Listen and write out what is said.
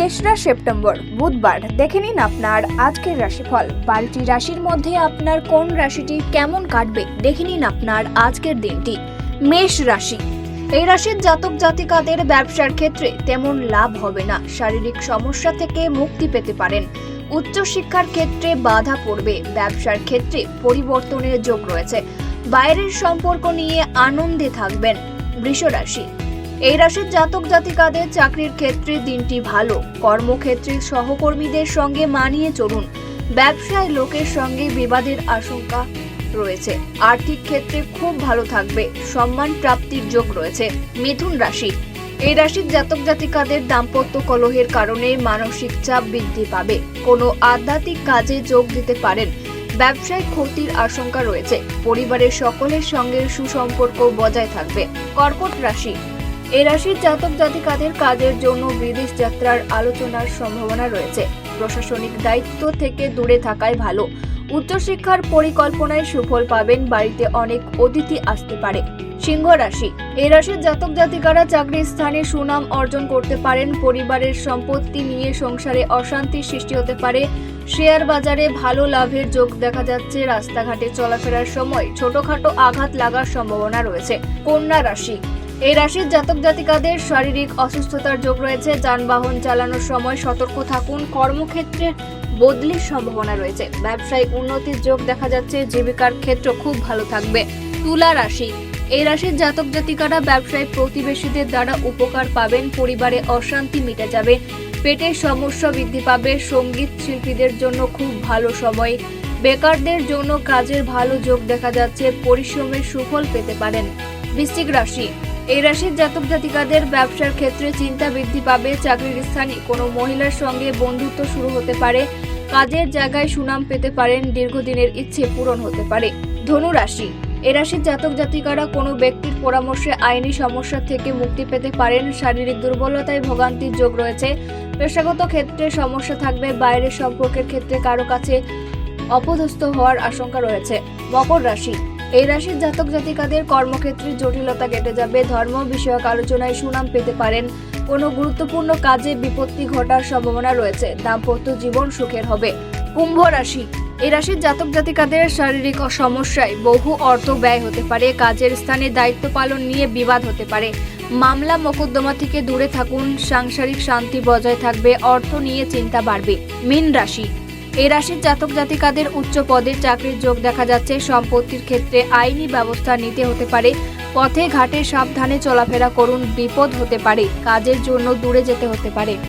তেসরা সেপ্টেম্বর, বুধবার। দেখে নিন আপনার আজকের রাশিফল। বারোটি রাশির মধ্যে আপনার কোন রাশিটি কেমন কাটবে? দেখে নিন আপনার আজকের দিনটি। মেষ রাশি। এই রাশির জাতক জাতিকাদের ব্যবসার ক্ষেত্রে তেমন লাভ হবে না। শারীরিক সমস্যা থেকে মুক্তি পেতে পারেন। উচ্চশিক্ষার ক্ষেত্রে বাধা পড়বে। ব্যবসার ক্ষেত্রে পরিবর্তনের যোগ রয়েছে। বাইরের সম্পর্ক নিয়ে আনন্দে থাকবেন বৃষ রাশি এই রাশির জাতক জাতিকাদের চাকরির ক্ষেত্রে দিনটি ভালো। কর্মক্ষেত্রে সহকর্মীদের সঙ্গে মানিয়ে চলুন। ব্যবসায় লোকের সঙ্গে বিবাদের আশঙ্কা রয়েছে। আর্থিক ক্ষেত্রে খুব ভালো থাকবে। সম্মান প্রাপ্তির যোগ রয়েছে। মিথুন রাশি। এই রাশির জাতক জাতিকাদের দাম্পত্য কলহের কারণে মানসিক চাপ বৃদ্ধি পাবে। কোনো আধ্যাত্মিক কাজে যোগ দিতে পারেন। ব্যবসায় ক্ষতির আশঙ্কা রয়েছে। পরিবারের সকলের সঙ্গে সুসম্পর্ক বজায় থাকবে। কর্কট রাশি। এই রাশির জাতক জাতিকাদের কাজের জন্য বিদেশ যাত্রার আলোচনার সম্ভাবনা রয়েছে। প্রশাসনিক দায়িত্ব থেকে দূরে থাকাই ভালো। উচ্চশিক্ষার পরিকল্পনায় সুফল পাবেন বাড়িতে অনেক অতিথি আসতে পারে। সিংহ রাশি। এই রাশির জাতক জাতিকারা চাকরির স্থানে সুনাম অর্জন করতে পারেন, পরিবারের সম্পত্তি নিয়ে সংসারে অশান্তির সৃষ্টি হতে পারে। শেয়ার বাজারে ভালো লাভের যোগ দেখা যাচ্ছে, রাস্তাঘাটে চলাফেরার সময় ছোটখাটো আঘাত লাগার সম্ভাবনা রয়েছে। কন্যা রাশি। এই রাশির জাতক জাতিকাদের শারীরিক অসুস্থতার যোগ রয়েছে, যানবাহন চালানোর সময় সতর্ক থাকুন, কর্মক্ষেত্রে বদলির সম্ভাবনা রয়েছে। ব্যবসায়িক উন্নতির যোগ দেখা যাচ্ছে, জীবিকার ক্ষেত্র খুব ভালো থাকবে। তুলা রাশি, এই রাশির জাতক জাতিকারা ব্যবসায় প্রতিবেশীদের দ্বারা উপকার পাবেন, পরিবারে অশান্তি মিটে যাবে, পেটের সমস্যা বৃদ্ধি পাবে, সংগীত শিল্পীদের জন্য খুব ভালো সময়। বেকারদের জন্য কাজের ভালো যোগ দেখা যাচ্ছে, পরিশ্রমের সুফল পেতে পারেন। বৃশ্চিক রাশি এই রাশির জাতক জাতিকাদের ব্যবসার ক্ষেত্রে চিন্তা বৃদ্ধি পাবে, চাকরির স্থানে কোনো মহিলার সঙ্গে বন্ধুত্ব শুরু হতে পারে, কাজের জায়গায় সুনাম পেতে পারেন, দীর্ঘদিনের ইচ্ছে পূরণ হতে পারে। ধনু রাশি এ রাশির জাতক জাতিকারা কোনো ব্যক্তির পরামর্শে আইনি সমস্যা থেকে মুক্তি পেতে পারেন, শারীরিক দুর্বলতায় ভোগান্তির যোগ রয়েছে, পেশাগত ক্ষেত্রে সমস্যা থাকবে, বাইরের সম্পর্কের ক্ষেত্রে কারও কাছে অপদস্থ হওয়ার আশঙ্কা রয়েছে। মকর রাশি এই রাশির জাতক জাতিকাদের কর্মক্ষেত্রে জটিলতা কেটে যাবে। ধর্ম বিষয়ক আলোচনায় সুনাম পেতে পারেন। কোনো গুরুত্বপূর্ণ কাজে বিপত্তি ঘটার সম্ভাবনা রয়েছে। দাম্পত্য জীবন সুখের হবে। কুম্ভ রাশি। এই রাশির জাতক জাতিকাদের শারীরিক সমস্যায় বহু অর্থ ব্যয় হতে পারে। কাজের স্থানে দায়িত্ব পালন নিয়ে বিবাদ হতে পারে। মামলা মোকদ্দমা থেকে দূরে থাকুন। সাংসারিক শান্তি বজায় থাকবে। অর্থ নিয়ে চিন্তা বাড়বে। মীন রাশি। এই রাশির জাতক জাতিকাদের উচ্চ পদের চাকরির যোগ দেখা যাচ্ছে। সম্পত্তির ক্ষেত্রে আইনি ব্যবস্থা নিতে হতে পারে। পথে ঘাটে সাবধানে চলাফেরা করুন, বিপদ হতে পারে। কাজের জন্য দূরে যেতে হতে পারে।